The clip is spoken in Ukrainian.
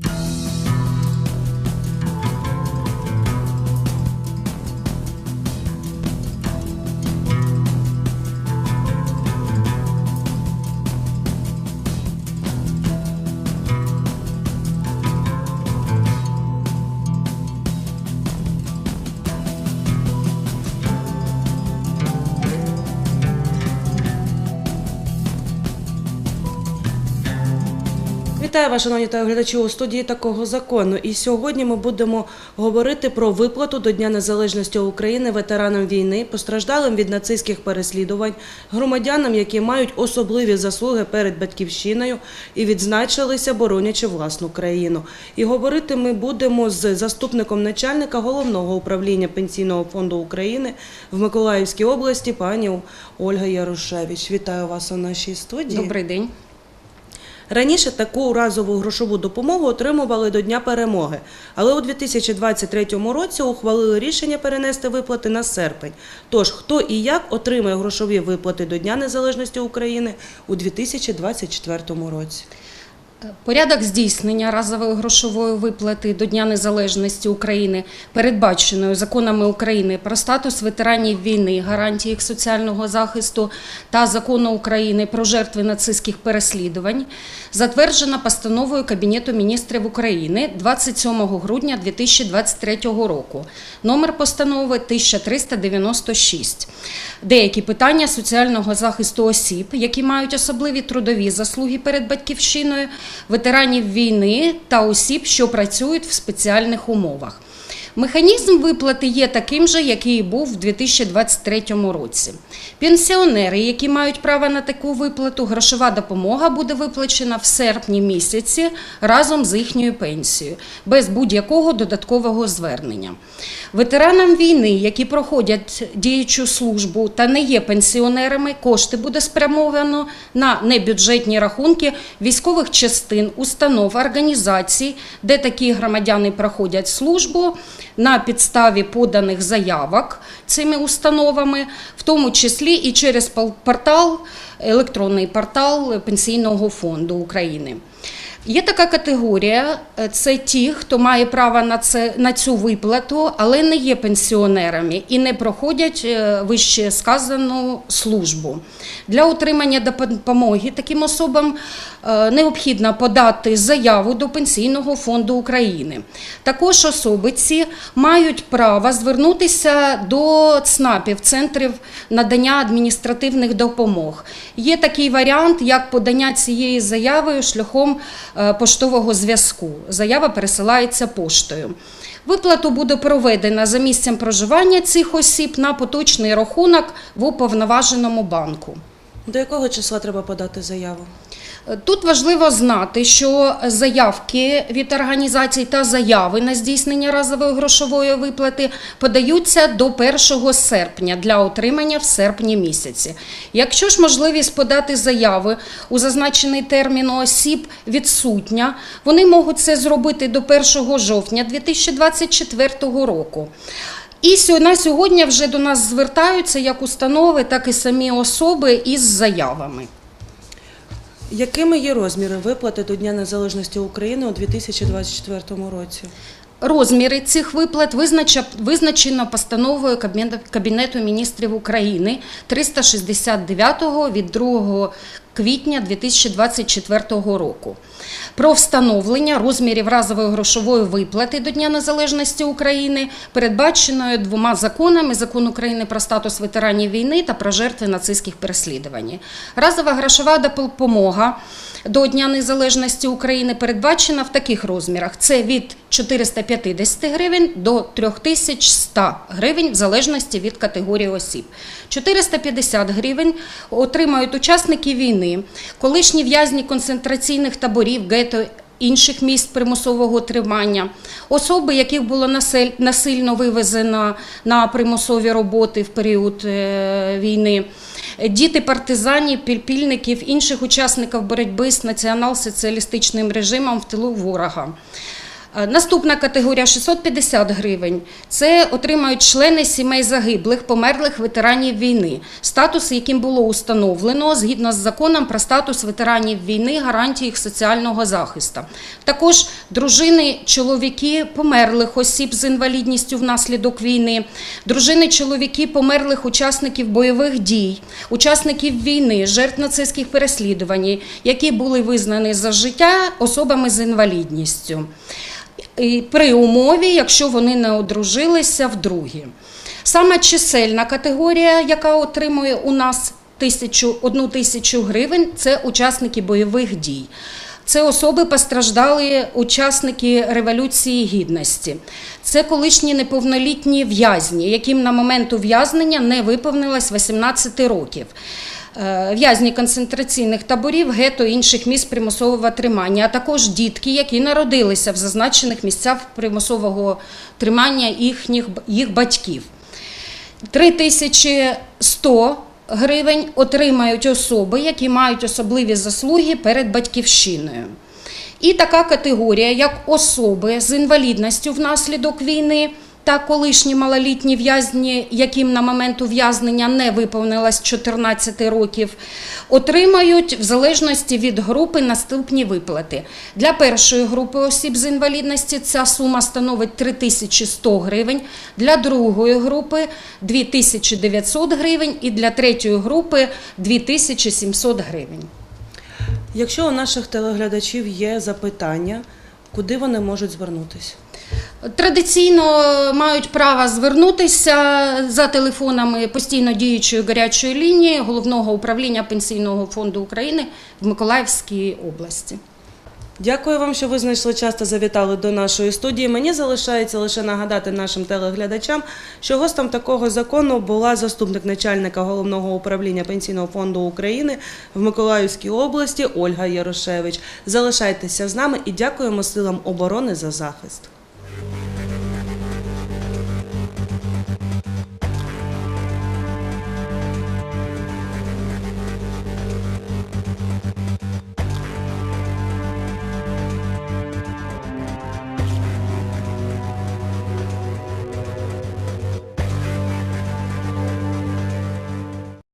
Bye. Вітаю вас, шановні телеглядачі, у студії такого закону. І сьогодні ми будемо говорити про виплату до Дня Незалежності України ветеранам війни, постраждалим від нацистських переслідувань, громадянам, які мають особливі заслуги перед батьківщиною і відзначилися, боронячи власну країну. І говорити ми будемо з заступником начальника головного управління Пенсійного фонду України в Миколаївській області, пані Ольга Ярошевич. Вітаю вас у нашій студії. Добрий день. Раніше таку разову грошову допомогу отримували до Дня перемоги, але у 2023 році ухвалили рішення перенести виплати на серпень. Тож, хто і як отримає грошові виплати до Дня Незалежності України у 2024 році? Порядок здійснення разової грошової виплати до Дня Незалежності України, передбаченою законами України про статус ветеранів війни, гарантії їх соціального захисту та закону України про жертви нацистських переслідувань, затверджена постановою Кабінету міністрів України 27 грудня 2023 року. Номер постанови 1396. Деякі питання соціального захисту осіб, які мають особливі трудові заслуги перед батьківщиною, ветеранів війни та осіб, що працюють в спеціальних умовах. Механізм виплати є таким же, який був в 2023 році. Пенсіонери, які мають право на таку виплату, грошова допомога буде виплачена в серпні місяці разом з їхньою пенсією, без будь-якого додаткового звернення. Ветеранам війни, які проходять діючу службу та не є пенсіонерами, кошти буде спрямовано на небюджетні рахунки військових частин, установ, організацій, де такі громадяни проходять службу на підставі поданих заявок цими установами, в тому числі і через портал, електронний портал Пенсійного фонду України. Є така категорія: е, це ті, хто має право на це на цю виплату, але не є пенсіонерами і не проходять е, вище сказану службу. Для отримання допомоги таким особам е, необхідно подати заяву до Пенсійного фонду України. Також особи ці мають право звернутися до ЦНАПів, центрів надання адміністративних допомог. Є такий варіант, як подання цієї заяви шляхом поштового зв'язку. Заява пересилається поштою. Виплату буде проведена за місцем проживання цих осіб на поточний рахунок в уповноваженому банку. До якого числа треба подати заяву? Тут важливо знати, що заявки від організацій та заяви на здійснення разової грошової виплати подаються до 1 серпня для отримання в серпні місяці. Якщо ж можливість подати заяви у зазначений термін осіб відсутня, вони можуть це зробити до 1 жовтня 2024 року. І на сьогодні вже до нас звертаються як установи, так і самі особи із заявами. Якими є розміри виплати до Дня Незалежності України у 2024 році? Розміри цих виплат визначено постановою Кабінету міністрів України 369 від 2 квітня 2024 року про встановлення розмірів разової грошової виплати до Дня Незалежності України, передбаченою двома законами: Закон України про статус ветеранів війни та про жертви нацистських переслідувань. Разова грошова допомога до Дня Незалежності України передбачена в таких розмірах: це від 450 гривень до 3100 гривень в залежності від категорії осіб. 450 гривень отримають учасники війни, колишні в'язні концентраційних таборів, гетто інших місць примусового тримання, особи, яких було насильно вивезено на примусові роботи в період е, війни, діти партизанів, підпільників, інших учасників боротьби з націонал-соціалістичним режимом в тилу ворога. Е, Наступна категорія 650 гривень. Це отримають члени сімей загиблих, померлих ветеранів війни, статус яким було установлено згідно з законом про статус ветеранів війни, гарантії їх соціального захисту. Також дружини, чоловіки померлих осіб з інвалідністю внаслідок війни, дружини, чоловіки померлих учасників бойових дій, учасників війни, жертв нацистських переслідувань, які були визнані за життя особами з інвалідністю і при умові, якщо вони не одружилися вдруге. Саме чисельна категорія, яка отримує у нас тисячу, одну тисячу гривень, це учасники бойових дій. Це особи постраждали учасники Революції Гідності. Це колишні неповнолітні в'язні, яким на момент ув'язнення не виповнилось 18 років. Е, В'язні концентраційних таборів, гетто інших місць примусового тримання, а також дітки, які народилися в зазначених місцях примусового тримання їхніх їх батьків. 3100 гривень отримають особи, які мають особливі заслуги перед батьківщиною. І така категорія, як особи з інвалідністю внаслідок війни та колишні малолітні в'язні, яким на момент ув'язнення не виповнилось 14 років, отримають в залежності від групи наступні виплати. Для першої групи осіб з інвалідності ця сума становить 3100 гривень, для другої групи 2900 гривень і для третьої групи 2700 гривень. Якщо у наших телеглядачів є запитання, куди вони можуть звернутися? Традиційно мають право звернутися за телефонами постійно діючої гарячої лінії головного управління Пенсійного фонду України в Миколаївській області. Дякую вам, що ви знайшли час та завітали до нашої студії. Мені залишається лише нагадати нашим телеглядачам, що гостем такого закону була заступник начальника головного управління Пенсійного фонду України в Миколаївській області Ольга Ярошевич. Залишайтеся з нами і дякуємо силам оборони за захист.